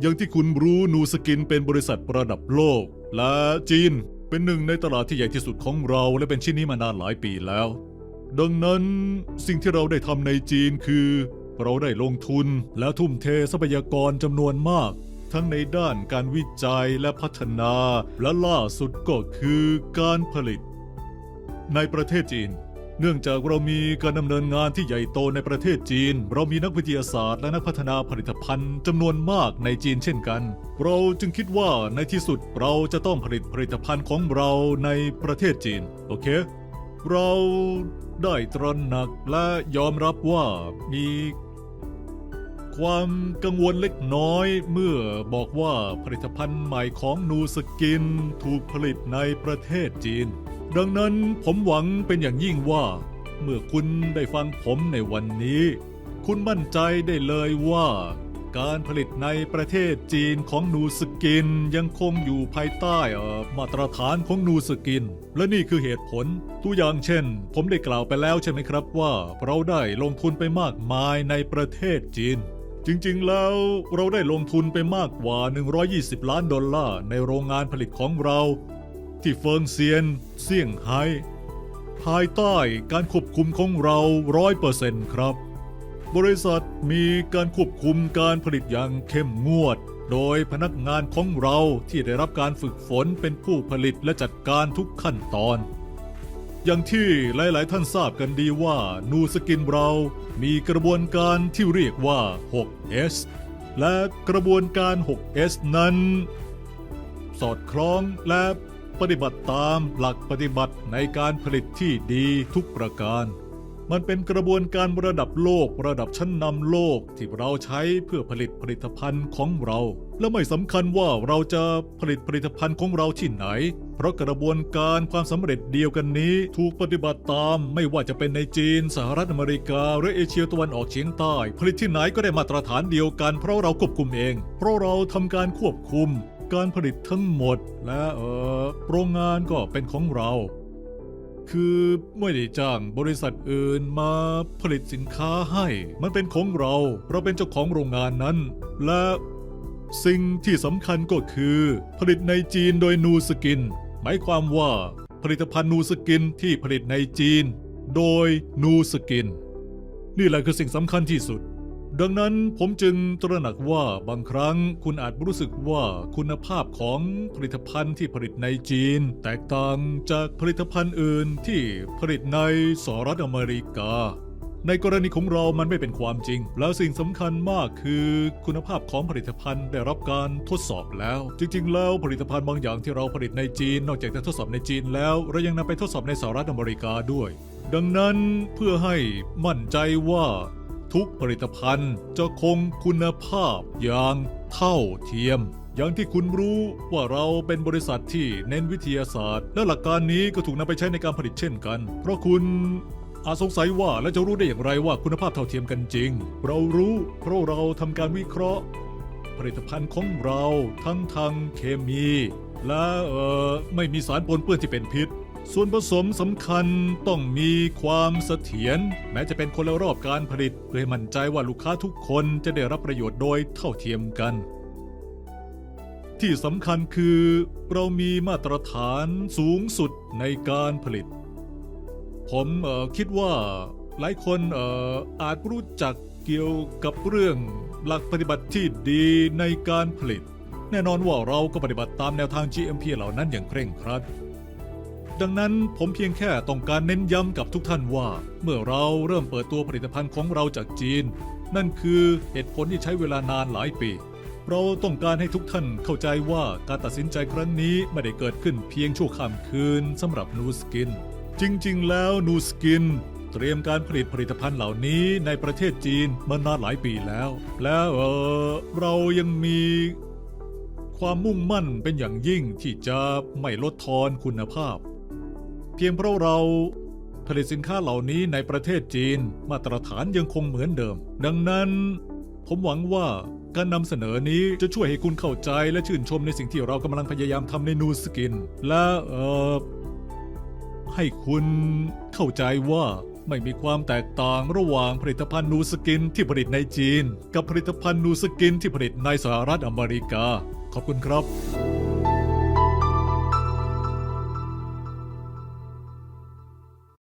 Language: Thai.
อย่างที่คุณรู้นูสกินเป็นบริษัทระดับโลก และจีนเป็นหนึ่งในตลาดที่ใหญ่ที่สุดของเราและเป็นชิ้นนี้มานานหลายปีแล้ว ดังนั้นสิ่งที่เราได้ทำในจีนคือ เราได้ลงทุนและทุ่มเททรัพยากรจำนวนมาก ทั้งในด้านการวิจัยและพัฒนา และล่าสุดก็คือการผลิต ในประเทศจีน เนื่องจากเรามีการดำเนินงานที่ใหญ่โตในประเทศจีน เรามีนักวิทยาศาสตร์และนักพัฒนาผลิตภัณฑ์จำนวนมากในจีนเช่นกัน เราจึงคิดว่าในที่สุดเราจะต้องผลิตผลิตภัณฑ์ของเราในประเทศจีน โอเค เราได้ตระหนักและยอมรับว่ามีความกังวลเล็กน้อยเมื่อบอกว่าผลิตภัณฑ์ใหม่ของนูสกินถูกผลิตในประเทศจีน ดังนั้นผมหวังเป็นอย่างยิ่งว่า เมื่อคุณได้ฟังผมในวันนี้ คุณมั่นใจได้เลยว่า การผลิตในประเทศจีนของนูสกินยังคงอยู่ภายใต้อมาตรฐานของนูสกิน และนี่คือเหตุผล ตัวอย่างเช่น ผมได้กล่าวไปแล้วใช่ไหมครับว่า เราได้ลงทุนไปมากมายในประเทศจีนจริงๆ แล้วเราได้ลงทุนไปมากกว่า 120 ล้านดอลลาร์ในโรงงานผลิตของเรา ที่เฟิงเซียนเซี่ยงไฮ้ภายใต้การควบคุมของเราร้อยเปอร์เซ็นต์ครับ บริษัทมีการควบคุมการผลิตอย่างเข้มงวด โดยพนักงานของเราที่ได้รับการฝึกฝนเป็นผู้ผลิตและจัดการทุกขั้นตอน อย่างที่หลาย ๆ ท่านทราบกันดีว่านูสกินเรามีกระบวนการที่เรียกว่า 6S และกระบวนการ 6S นั้น สอดคล้องและ ปฏิบัติตามหลักปฏิบัติในการผลิตที่ดีทุกประการ มันเป็นกระบวนการระดับโลกระดับชั้นนำโลกที่เราใช้เพื่อผลิตผลิตภัณฑ์ของเรา และไม่สำคัญว่าเราจะผลิตผลิตภัณฑ์ของเราที่ไหน เพราะกระบวนการความสำเร็จเดียวกันนี้ ถูกปฏิบัติตามไม่ว่าจะเป็นในจีน สหรัฐอเมริกา หรือเอเชียตะวันออกเฉียงใต้ ผลิตที่ไหนก็ได้มาตรฐานเดียวกัน เพราะเราควบคุมเอง เพราะเราทำการควบคุม การผลิตทั้งหมด และเออโรงงานก็เป็นของเรา คือไม่ได้จ้างบริษัทอื่นมาผลิตสินค้าให้ มันเป็นของเรา เราเป็นเจ้าของโรงงานนั้น และสิ่งที่สำคัญก็คือ ผลิตในจีนโดยนูสกิน หมายความว่าผลิตภัณฑ์นูสกินที่ผลิตในจีน โดยนูสกิน นี่แหละคือสิ่งสำคัญที่สุด ดังนั้นผมจึงตระหนักว่าบางครั้งคุณอาจรู้สึกว่าคุณภาพของผลิตภัณฑ์ที่ผลิตในจีน แตกต่างจากผลิตภัณฑ์อื่นที่ผลิตในสหรัฐอเมริกา ในกรณีของเรามันไม่เป็นความจริง แล้วสิ่งสำคัญมากคือคุณภาพของผลิตภัณฑ์ได้รับการทดสอบแล้ว จริง ๆ แล้วผลิตภัณฑ์บางอย่างที่เราผลิตในจีน นอกจากจะทดสอบในจีนแล้วเรายังนำไปทดสอบในสหรัฐอเมริกาด้วย ดังนั้นเพื่อให้มั่นใจว่า ทุกผลิตภัณฑ์จะคงคุณภาพอย่างเท่าเทียม อย่างที่คุณรู้ว่าเราเป็นบริษัทที่เน้นวิทยาศาสตร์ และหลักการนี้ก็ถูกนำไปใช้ในการผลิตเช่นกัน เพราะคุณอาจสงสัยว่าแล้วจะรู้ได้อย่างไรว่าคุณภาพเท่าเทียมกันจริง เรารู้เพราะเราทำการวิเคราะห์ ผลิตภัณฑ์ของเราทั้งทางเคมี และเออไม่มีสารปนเปื้อนที่เป็นพิษ ส่วนผสมสำคัญต้องมีความเสถียรแม้จะเป็นคนละรอบการผลิต เพื่อให้มั่นใจว่าลูกค้าทุกคนจะได้รับประโยชน์โดยเท่าเทียมกัน ที่สำคัญคือ เรามีมาตรฐานสูงสุดในการผลิต ผมคิดว่าหลายคนอาจรู้จักเกี่ยวกับเรื่องหลักปฏิบัติที่ดีในการผลิต แน่นอนว่าเราก็ปฏิบัติตามแนวทาง GMP เหล่านั้นอย่างเคร่งครัด ดังนั้นผมเพียงแค่ต้องการเน้นย้ำกับทุกท่านว่า เมื่อเราเริ่มเปิดตัวผลิตภัณฑ์ของเราจากจีน นั่นคือเหตุผลที่ใช้เวลานานหลายปี เราต้องการให้ทุกท่านเข้าใจว่าการตัดสินใจครั้งนี้ไม่ได้เกิดขึ้นเพียงชั่วข้ามคืนสำหรับนูสกิน จริง ๆ แล้วนูสกินเตรียมการผลิตผลิตภัณฑ์เหล่านี้ในประเทศจีนมานานหลายปีแล้ว แล้วเออเรายังมีความมุ่งมั่นเป็นอย่างยิ่งที่จะไม่ลดทอนคุณภาพ เพียงเพราะเราผลิตสินค้าเหล่านี้ในประเทศจีนมาตรฐานยังคงเหมือนเดิม ดังนั้น ผมหวังว่าการนำเสนอนี้จะช่วยให้คุณเข้าใจและชื่นชมในสิ่งที่เรากำลังพยายามทำในนูสกิน และเอ่อให้คุณเข้าใจว่าไม่มีความแตกต่างระหว่างผลิตภัณฑ์นูสกินที่ผลิตในจีน กับผลิตภัณฑ์นูสกินที่ผลิตในสหรัฐอเมริกา ขอบคุณครับ